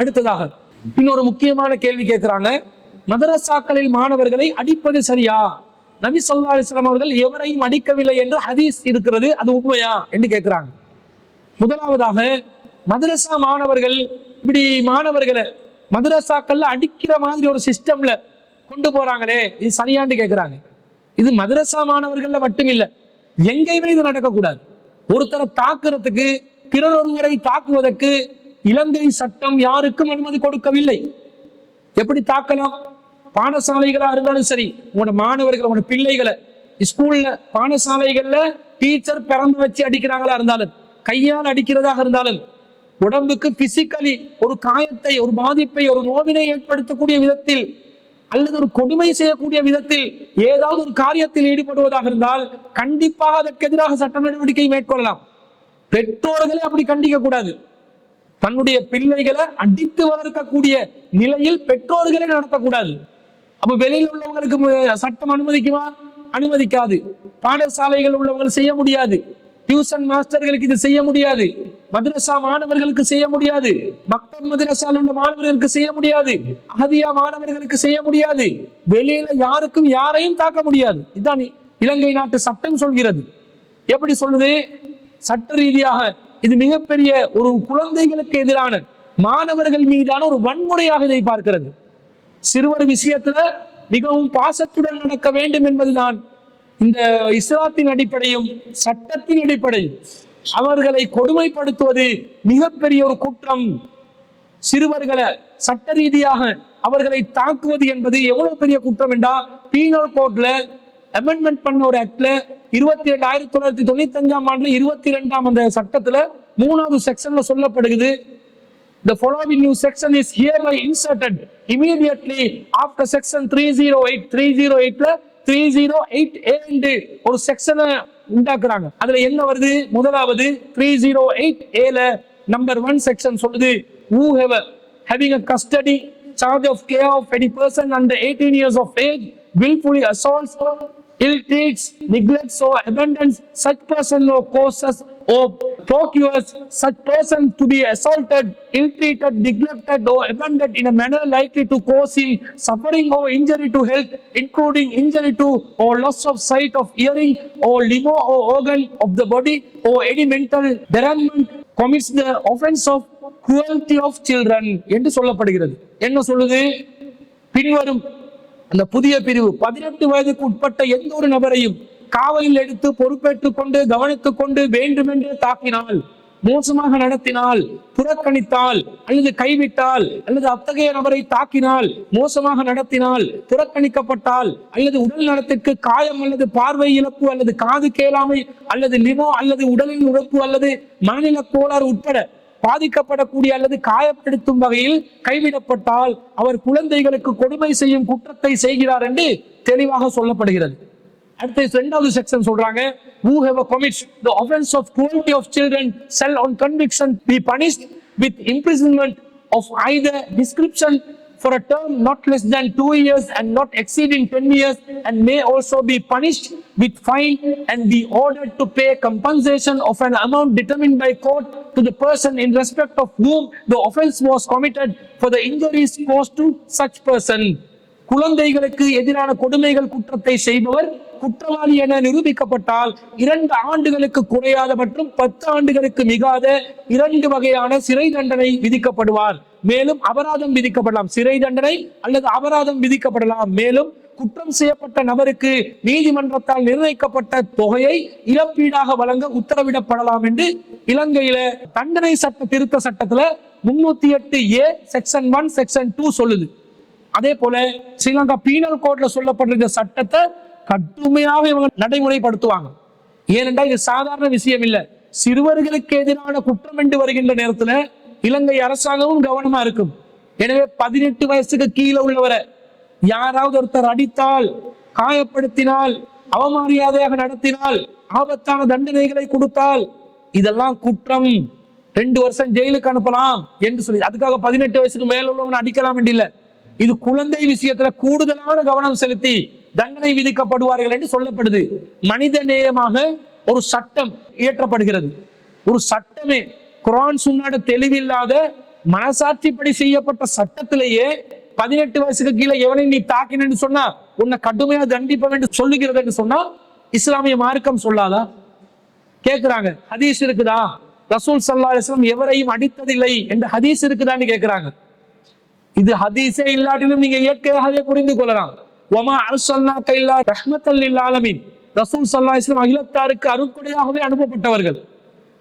அடுத்ததாக இன்னொரு முக்கியமான கேள்வி கேட்கிறாங்க. மதரசாக்களில் மாணவர்களை அடிப்பது சரியா? நபி சொல்லா அலிஸ்லாம் அவர்கள் எவரையும் அடிக்கவில்லை என்று ஹதீஸ் இருக்கிறது அது உண்மையா? என்று கேட்கிறாங்க. முதலாவதாக மதரசா மாணவர்கள் இப்படி மாணவர்களை மதரசாக்கள்ல அடிக்கிற மாதிரி ஒரு சிஸ்டம்ல கொண்டு போறாங்களே இது சரியாண்டு கேட்கிறாங்க. இது மதரசா மாணவர்கள்ல மட்டும் இல்லை எங்கேயுமே இது நடக்கக்கூடாது. ஒருத்தரை தாக்குறதுக்கு பிறர் ஒருவரை தாக்குவதற்கு இலங்கை சட்டம் யாருக்கும் அனுமதி கொடுக்கவில்லை. எப்படி தாக்கலாம்? பாடசாலைகளா இருந்தாலும் சரி உங்களோட மாணவர்கள் உங்களோட பிள்ளைகளை ஸ்கூல்ல பாடசாலைகள்ல டீச்சர் பிறந்து வச்சு அடிக்கிறாங்களா இருந்தாலும் கையால் அடிக்கிறதாக இருந்தாலும் உடம்புக்கு பிசிக்கலி ஒரு காயத்தை ஒரு பாதிப்பை ஒரு நோவினை ஏற்படுத்தக்கூடிய விதத்தில் அல்லது ஒரு கொடுமை செய்யக்கூடிய விதத்தில் ஏதாவது ஒரு காரியத்தில் ஈடுபடுவதாக இருந்தால் கண்டிப்பாக அதற்கு எதிராக சட்ட நடவடிக்கை மேற்கொள்ளலாம். பெற்றோர்களே அப்படி கண்டிக்க கூடாது. தன்னுடைய பிள்ளைகளை அடித்து வளர்க்கக்கூடிய நிலையில் பெற்றோர்களே நடத்தக்கூடாது. அப்ப வெளியில் உள்ளவங்களுக்கு சட்டம் அனுமதிக்குமா? அனுமதிக்காது. பாடசாலைகள் உள்ளவங்க செய்ய முடியாது. டியூஷன் மாஸ்டர்களுக்கு இது செய்ய முடியாது. மதரசா மாணவர்களுக்கு செய்ய முடியாது. மக்தப் மதரசால உள்ள மாணவர்களுக்கு செய்ய முடியாது. அகதியா மாணவர்களுக்கு செய்ய முடியாது. வெளியில யாருக்கும் யாரையும் தாக்க முடியாது. இதுதான் இலங்கை நாட்டு சட்டம் சொல்கிறது. எப்படி சொல்லுது? சட்ட ரீதியாக இது மிகப்பெரிய ஒரு குழந்தைகளுக்கு எதிரான மாணவர்கள் மீதான ஒரு வன்முறையாக இதை பார்க்கிறது. சிறுவர் விஷயத்துல மிகவும் பாசத்துடன் நடக்க வேண்டும் என்பதுதான் இந்த இஸ்லாத்தின் அடிப்படையும் சட்டத்தின் அடிப்படையும். அவர்களை கொடுமைப்படுத்துவது மிகப்பெரிய ஒரு குற்றம். சிறுவர்களை சட்ட ரீதியாக அவர்களை தாக்குவது என்பது எவ்வளவு பெரிய குற்றம் என்றா பீனல் கோட்ல அமெண்ட்மெண்ட் பண்ண ஒரு ஆக்ட்ல இருபத்தி ரெண்டு ஆயிரத்தி தொள்ளாயிரத்தி தொண்ணூத்தி அஞ்சாம் ஆண்டுல இருபத்தி ரெண்டாம் அந்த சட்டத்துல மூணாவது செக்ஷன்ல சொல்லப்படுகிறது The following new section is hereby inserted immediately after section 308 308 ல 308 A என்று ஒரு செக்ஷனை உண்டாக்குறாங்க அதுல என்ன வருது முதலாவது 308 A ல நம்பர் ஒன் செக்ஷன் சொல்லுது whoever having a custody charge of care of any person under 18 years of age willfully assaults ill treats, neglects or abandons such person or causes or procures such person to be assaulted, ill-treated, neglected or abandoned in a manner likely to cause him suffering or injury to health, including injury to or loss of sight of hearing or limb or organ of the body or any mental derangement commits the offense of cruelty of children என்று சொல்லப்படுகிறது என்ன சொல்லுது பின்வரும் அந்த புதிய பிரிவு பதினெட்டு வயதுக்கு உட்பட்ட எந்த ஒரு நபரையும் காவலில் எடுத்து பொறுப்பேற்றுக் கொண்டு கவனித்துக் கொண்டு வேண்டுமென்று தாக்கினால் மோசமாக நடத்தினால் புறக்கணித்தால் அல்லது கைவிட்டால் அல்லது அத்தகைய நபரை தாக்கினால் மோசமாக நடத்தினால் புறக்கணிக்கப்பட்டால் அல்லது உடல் நலத்திற்கு காயம் அல்லது பார்வை இழப்பு அல்லது காது கேளாமை அல்லது நிமோ அல்லது உடலின் உழப்பு அல்லது மனநல கோளாறு உட்பட பாதிக்கப்படக்கூடிய அல்லது காயப்படுத்தும் வகையில் கைவிடப்பட்டால் அவர் குழந்தைகளுக்கு கொடுமை செய்யும் குற்றத்தை செய்கிறார் என்று தெளிவாக சொல்லப்படுகிறது அடுத்து இரண்டாவது செக்ஷன் சொல்றாங்க who whoever commits the offense of cruelty of children shall on conviction be punished with imprisonment of either description for a term not less than two years and not exceeding 10 years and may also be punished with fine and be ordered to pay compensation of an amount determined by court to the person in respect of whom the offense was committed for the injuries caused to such person குழந்தைகளுக்கு எதிரான கொடுமைகள் குற்றத்தை செய்பவர் குற்றவாளி என நிரூபிக்கப்பட்டால் இரண்டு ஆண்டுகளுக்கு குறையாத மற்றும் பத்து ஆண்டுகளுக்கு மிகாத இரண்டு வகையான சிறை தண்டனை விதிக்கப்படுவார் மேலும் அபராதம் விதிக்கப்படலாம். சிறை தண்டனை அல்லது அபராதம் விதிக்கப்படலாம். மேலும் குற்றம் செய்யப்பட்ட நபருக்கு நீதிமன்றத்தால் நிர்ணயிக்கப்பட்ட தொகையை இழப்பீடாக வழங்க உத்தரவிடப்படலாம் என்று இலங்கையில தண்டனை சட்ட திருத்த சட்டத்துல முன்னூத்தி எட்டு A section one section two சொல்லுது. அதே போல ஸ்ரீலங்கா பீனல் கோட்ல சொல்லப்பட்டிருக்க சட்டத்தை கடுமையாக இவங்க நடைமுறைப்படுத்துவாங்க. ஏனென்றால் இது சாதாரண விஷயம் இல்லை. சிறுவர்களுக்கு எதிரான குற்றம் என்று வருகின்ற நேரத்துல இலங்கை அரசாங்கமும் கவனமா இருக்கும். எனவே பதினெட்டு வயசுக்கு கீழே உள்ளவரை யாராவது ஒருத்தர் அடித்தால் காயப்படுத்தினால் அவமரியாதையாக நடத்தினால் ஆபத்தான தண்டனைகளை கொடுத்தால் இதெல்லாம் குற்றம். ரெண்டு வருஷம் ஜெயிலுக்கு அனுப்பலாம் என்று சொல்லி அதுக்காக பதினெட்டு வயசுக்கு மேல உள்ளவங்க அடிக்கலாம் என்று இல்ல இது குழந்தை விஷயத்துல கூடுதலான கவனம் செலுத்தி தண்டனை விதிக்கப்படுவார்கள் என்று சொல்லப்படுது. மனித நேயமாக ஒரு சட்டம் இயற்றப்படுகிறது. ஒரு சட்டமே குரான் சுன்னாட தெளிவில்லாத மனசாட்சிப்படி செய்யப்பட்ட சட்டத்திலேயே பதினெட்டு வயசுக்கு கீழே எவனை நீ தாக்கினு சொன்னா உன்னை கடுமையா தண்டிப்ப என்று சொல்லுகிறது என்று சொன்னா இஸ்லாமிய மார்க்கம் சொல்லாதா? கேக்குறாங்க. ஹதீஸ் இருக்குதா? ரசூல் சல்லா இஸ்லாம் எவரையும் அடித்ததில்லை என்று ஹதீஸ் இருக்குதான்னு கேக்குறாங்க. இது ஹதீஸே இல்லாட்டிலும் நீங்க இயற்கையாகவே புரிந்து கொள்ளலாம். ஒமா அல்சல்லா கைலா ரஹ்மத்தல் இல்லாலமின் ரசூல் சல்லா இஸ்லாம் அகிலத்தாருக்கு அருக்குடையாகவே அனுப்பப்பட்டவர்கள்.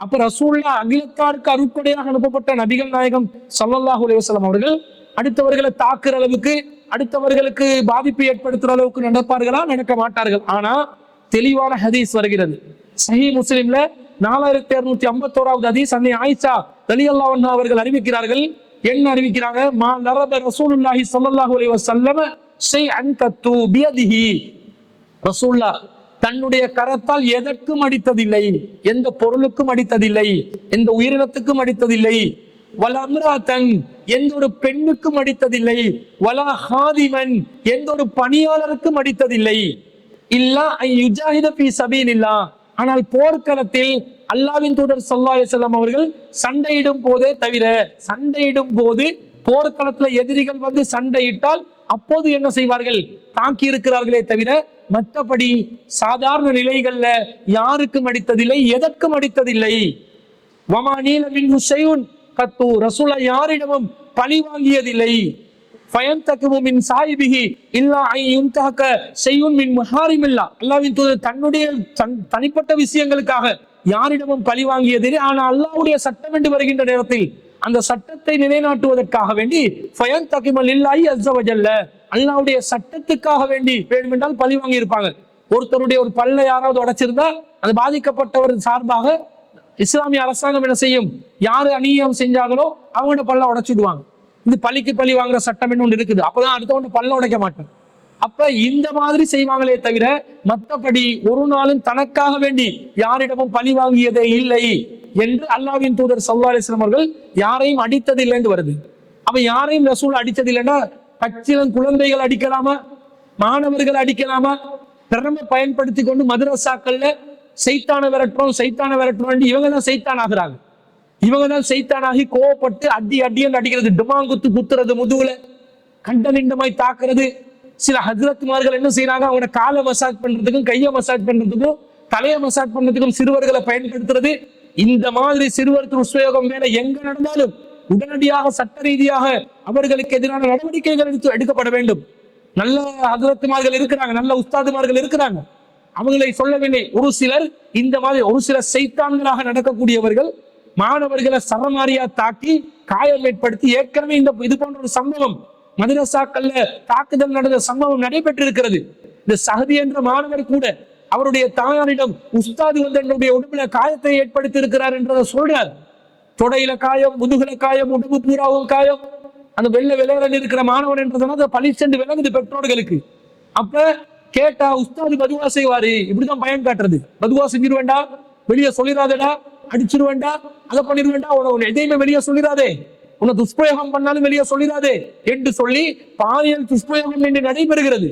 அப்ப ரசூல்லா அகிலத்தாருக்கு அருட்கொடையாக அனுப்பப்பட்ட நபிகள் நாயகம் சல்லல்லாஹு அலைஹி அவர்கள் அடுத்தவர்களை தாக்குற அளவுக்கு அடுத்தவர்களுக்கு பாதிப்பு ஏற்படுத்துற அளவுக்கு நடப்பார்களா? நடக்க மாட்டார்கள். ஆனா தெளிவான ஹதீஸ் வருகிறது. சஹீ முஸ்லிம்ல நாலாயிரத்தி இருநூத்தி ஐம்பத்தோராவது ஹதீஸ் அன்னை ஆயிஷா தலி அல்லாஹ் அவர்கள் அறிவிக்கிறார்கள். என்ன அறிவிக்கிறாங்க? மா நரப ரசூலுல்லாஹி ஸல்லல்லாஹு அலைஹி வஸல்லம் ஷைஅன் தத்து பியதிஹி. ரசூல்லா தன்னுடைய கரத்தால் எதற்கும் அடித்ததில்லை எந்த பொருளுக்கும் அடித்ததில்லை எந்த உயிரினத்துக்கும் அடித்ததில்லை. வல அம்ராத்தன் எந்த ஒரு பெண்ணுக்கும் அடித்ததில்லை வலா ஹாதிமன் எந்த ஒரு பணியாளருக்கும் அடித்ததில்லை. இல்லா ஐ யுஜாஹித பி சபீனில்லா ஆனால் போர்க்களத்தில் அல்லாவின் தூதர் ஸல்லல்லாஹு அவர்கள் சண்டையிடும் போதே தவிர சண்டையிடும் போது போர்க்களத்துல எதிரிகள் வந்து சண்டையிட்டால் அப்போது என்ன செய்வார்கள்? தாக்கி இருக்கிறார்களே தவிர மற்றபடி சாதாரண நிலைகள்ல யாருக்கும் அடித்ததில்லை எதற்கும் அடித்ததில்லை. வமா நீலமின் ஹுசையுன் கத்து ரசூலா யாரிடமும் பழி வாங்கியதில்லை. பயன்தக்குமு மின் சாயிபிகி இல்லா ஐ யுன்தஹக்க செய்யுன் மின் முஹாரிமில்லா. அல்லாவின் தூதர் தன்னுடைய தன்- தனிப்பட்ட விஷயங்களுக்காக யாரிடமும் பழி வாங்கியதில்லை. ஆனால் அல்லாவுடைய சட்டம் என்று வருகின்ற நேரத்தில் அந்த சட்டத்தை நிலைநாட்டுவதற்காக வேண்டி ஃபயன் தகிமல் இல்லாஹி அஸ்ஸவஜல்ல அல்லாவுடைய சட்டத்துக்காக வேண்டி வேண்டுமென்றால் பழி வாங்கி இருப்பாங்க ஒருத்தருடைய ஒரு பல்ல யாராவது உடைச்சிருந்தா அது பாதிக்கப்பட்டவர் சார்பாக இஸ்லாமிய அரசாங்கம் என்ன செய்யும்? யாரு அநியாயம் செஞ்சாங்களோ அவங்களோட பல்ல உடைச்சிடுவாங்க. இந்த பழிக்கு பழி வாங்குற சட்டம் என்ன ஒன்று இருக்குது? அப்பதான் அடுத்தவங்க பல்ல உடைக்க மாட்டேன் அப்ப இந்த மாதிரி செய்வாங்களே தவிர மற்றபடி ஒரு நாளும் தனக்காக வேண்டி யாரிடமும் பழி வாங்கியதே இல்லை. என்று அல்லாஹ்வின் தூதர் சல்லா அலிஸ்லாம் அவர்கள் யாரையும் அடித்ததில்லைன்னு வருது. அப்ப யாரையும் ரசூல் அடித்ததில்லைன்னா பச்சிலம் குழந்தைகள் அடிக்கலாமா? மாணவர்கள் அடிக்கலாமா? திறமை பயன்படுத்தி கொண்டு மதுரசாக்கள்ல சைத்தான விரட்டுறோம் சைத்தான விரட்டுறோம் இவங்க தான் சைத்தான் ஆகுறாங்க. இவங்க தான் சைத்தானாகி கோவப்பட்டு அடி அடி என்று அடிக்கிறது. டுமாங்குத்து குத்துறது முதுகுல கண்ட நிண்டமாய் தாக்குறது. சில ஹஜரத்மார்கள் என்ன செய்யறாங்க அவங்களோட காலை மசாஜ் பண்றதுக்கும் கையை மசாஜ் பண்றதுக்கும் தலையை மசாஜ் பண்றதுக்கும் சிறுவர்களை பயன்படுத்துறது. இந்த மாதிரி சிறுவர் உத்வேகம் வேலை எங்க நடந்தாலும் உடனடியாக சட்ட ரீதியாக அவர்களுக்கு எதிரான நடவடிக்கைகள் எடுத்து எடுக்கப்பட வேண்டும். நல்ல அதிரத்துமார்கள் இருக்கிறாங்க நல்ல உஸ்தாதுமார்கள் இருக்கிறாங்க. அவங்களை சொல்லவில்லை ஒரு சிலர் இந்த மாதிரி ஒரு சில செய்தான்களாக நடக்கக்கூடியவர்கள் மாணவர்களை சரமாரியா தாக்கி காயம் ஏற்படுத்தி ஏற்கனவே இந்த இது போன்ற ஒரு சம்பவம் மதுரசாக்கல்ல தாக்குதல் நடந்த சம்பவம் நடைபெற்றிருக்கிறது. இந்த சகதி என்ற மாணவர் கூட அவருடைய தாயாரிடம் உஸ்தாது வந்து என்னுடைய உடம்புல காயத்தை ஏற்படுத்தி இருக்கிறார் என்றதை சொல்றார். தொடையில காயம் முதுகுல காயம் உடம்பு பூராவும் காயம். அந்த வெள்ள விளையாட இருக்கிற மாணவன் என்றதுனால அதை பழி சென்று விளங்குது பெற்றோர்களுக்கு. அப்ப கேட்டா உஸ்தாது பதுவா செய்வாரு. இப்படிதான் பயன் காட்டுறது. பதுவா செஞ்சிருவேண்டா வெளியே சொல்லிடாதடா அடிச்சிருவேண்டா அதை பண்ணிருவேண்டா உன எதையுமே வெளியே சொல்லிடாதே உன்னை துஷ்பிரயோகம் பண்ணாலும் வெளியே சொல்லிடாதே என்று சொல்லி பாலியல் துஷ்பிரயோகம் என்று நடைபெறுகிறது.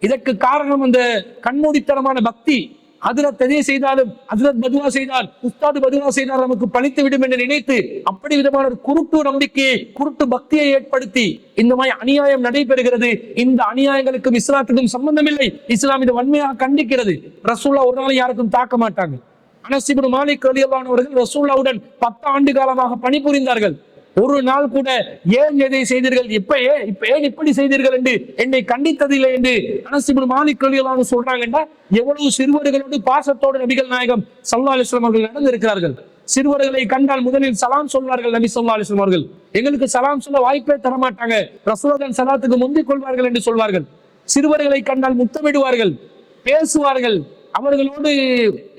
இதற்கு காரணம் அந்த கண்மூடித்தனமான பக்தி. அதிரத் எதை செய்தாலும் அதிரத் பதுவா செய்தால் உஸ்தாது பதுவா செய்தால் நமக்கு பழித்து விடும் என்று நினைத்து அப்படி விதமான ஒரு குருட்டு நம்பிக்கையை குருட்டு பக்தியை ஏற்படுத்தி இந்த மாதிரி அநியாயம் நடைபெறுகிறது. இந்த அநியாயங்களுக்கும் இஸ்லாத்துக்கும் சம்பந்தமில்லை. இஸ்லாம் இது வன்மையாக கண்டிக்கிறது. ரசூல்லா ஒரு நாள் யாருக்கும் தாக்க மாட்டாங்க. அனசிபுன் மாலிக் அலியல்லானவர்கள் ரசூல்லாவுடன் பத்து ஆண்டு காலமாக பணிபுரிந்தார்கள். ஒரு நாள் கூட ஏன் எதை செய்தீர்கள்? இப்ப ஏன் இப்ப ஏன் இப்படி செய்தீர்கள் என்று என்னை கண்டித்ததில்லை என்று அனசிபுல் மாலிக் அலியல்லான்னு சொல்றாங்கன்னா எவ்வளவு சிறுவர்களோடு பாசத்தோடு நபிகள் நாயகம் சல்லா அலிஸ்லாம் அவர்கள் நடந்திருக்கிறார்கள். சிறுவர்களை கண்டால் முதலில் சலாம் சொல்வார்கள் நபி சொல்லா அலிஸ்லாம் அவர்கள். எங்களுக்கு சலாம் சொல்ல வாய்ப்பே தரமாட்டாங்க. ரசூலதன் சலாத்துக்கு முந்திக் கொள்வார்கள் என்று சொல்வார்கள். சிறுவர்களை கண்டால் முத்தமிடுவார்கள் பேசுவார்கள் அவர்களோடு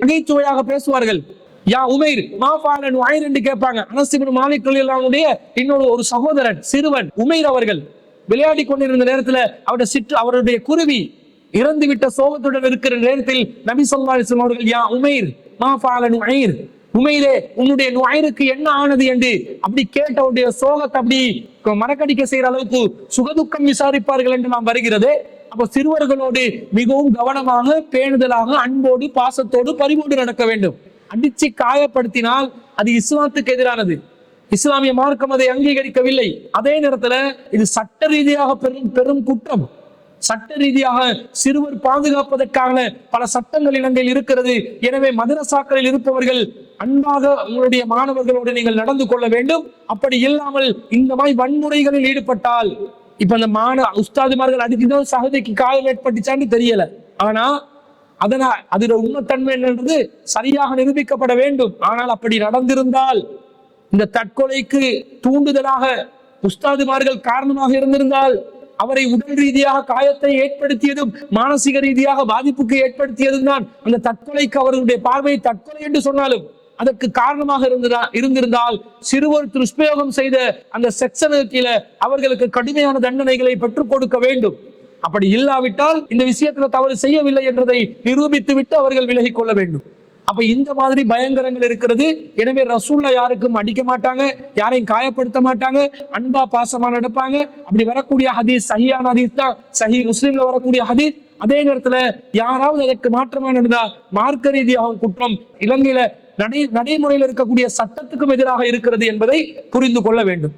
நகைச்சுவையாக பேசுவார்கள். யா உமைர் மாஃபாலன் வாயிர் என்று கேட்பாங்க. அனசிபின் மாலிக் அலியல்லாவுடைய இன்னொரு ஒரு சகோதரன் சிறுவன் உமைர் அவர்கள் விளையாடி கொண்டிருந்த நேரத்தில் அவருடைய சிற்று அவருடைய குருவி இறந்து விட்ட சோகத்துடன் இருக்கிற நேரத்தில் நபி ஸல்லல்லாஹு அவர்கள் யா உமைர் மாஃபாலன் உமைர் உமைரே உன்னுடைய நுழைருக்கு என்ன ஆனது என்று? அப்படி கேட்டவனுடைய சோகத்தை அப்படி மறக்கடிக்க செய்யற அளவுக்கு சுகதுக்கம் விசாரிப்பார்கள் என்று நாம் வருகிறது. அப்போ சிறுவர்களோடு மிகவும் கவனமாக பேணுதலாக அன்போடு பாசத்தோடு பரிவோடு நடக்க வேண்டும். அடிச்சு காயப்படுத்தினால் அது இஸ்லாத்துக்கு எதிரானது. இஸ்லாமிய மார்க்கம் அதை அங்கீகரிக்கவில்லை. அதே நேரத்துல இது சட்ட ரீதியாக பெரும் பெரும் குற்றம். சட்ட ரீதியாக சிறுவர் பாதுகாப்பதற்கான பல சட்டங்கள் இலங்கையில் இருக்கிறது. எனவே மதரசாக்களில் இருப்பவர்கள் அன்பாக உங்களுடைய மாணவர்களோடு நீங்கள் நடந்து கொள்ள வேண்டும். அப்படி இல்லாமல் இந்த மாதிரி வன்முறைகளில் ஈடுபட்டால் இப்ப அந்த மாணவ உஸ்தாதுமார்கள் அதுக்குதான் சகதிக்கு காயம் ஏற்பட்டுச்சான்னு தெரியல. ஆனா அதனால் அதில் உண்மைத்தன்மை என்னன்றது சரியாக நிரூபிக்கப்பட வேண்டும். ஆனால் அப்படி நடந்திருந்தால் இந்த தற்கொலைக்கு தூண்டுதலாக உஸ்தாதுமார்கள் காரணமாக இருந்திருந்தால் அவரை உடல் ரீதியாக காயத்தை ஏற்படுத்தியதும் மானசீக ரீதியாக பாதிப்புக்கு ஏற்படுத்தியதும் தான் அந்த தற்கொலைக்கு அவர்களுடைய பார்வையை தற்கொலை என்று சொன்னாலும் அதற்கு காரணமாக இருந்ததா இருந்திருந்தால் சிறுவர் துஷ்பிரயோகம் செய்த அந்த செக்ஷனுக்கில அவர்களுக்கு கடுமையான தண்டனைகளை பெற்றுக் கொடுக்க வேண்டும். அப்படி இல்லாவிட்டால் இந்த விஷயத்துல தவறு செய்யவில்லை என்றதை நிரூபித்து விட்டு அவர்கள் விலகி கொள்ள வேண்டும். அப்ப இந்த மாதிரி பயங்கரங்கள் இருக்கிறது. எனவே ரசூல்ல யாருக்கும் அடிக்க மாட்டாங்க யாரையும் காயப்படுத்த மாட்டாங்க அன்பா பாசமா நடப்பாங்க. அப்படி வரக்கூடிய ஹதீஸ் சஹியான ஹதீஸ் தான். சஹி முஸ்லீம்ல வரக்கூடிய ஹதீஸ். அதே நேரத்துல யாராவது அதற்கு மாற்றமா நடந்தா மார்க்க ரீதியாகும் குற்றம் இலங்கையில நடை நடைமுறையில் இருக்கக்கூடிய சட்டத்துக்கும் எதிராக இருக்கிறது என்பதை புரிந்து கொள்ள வேண்டும்.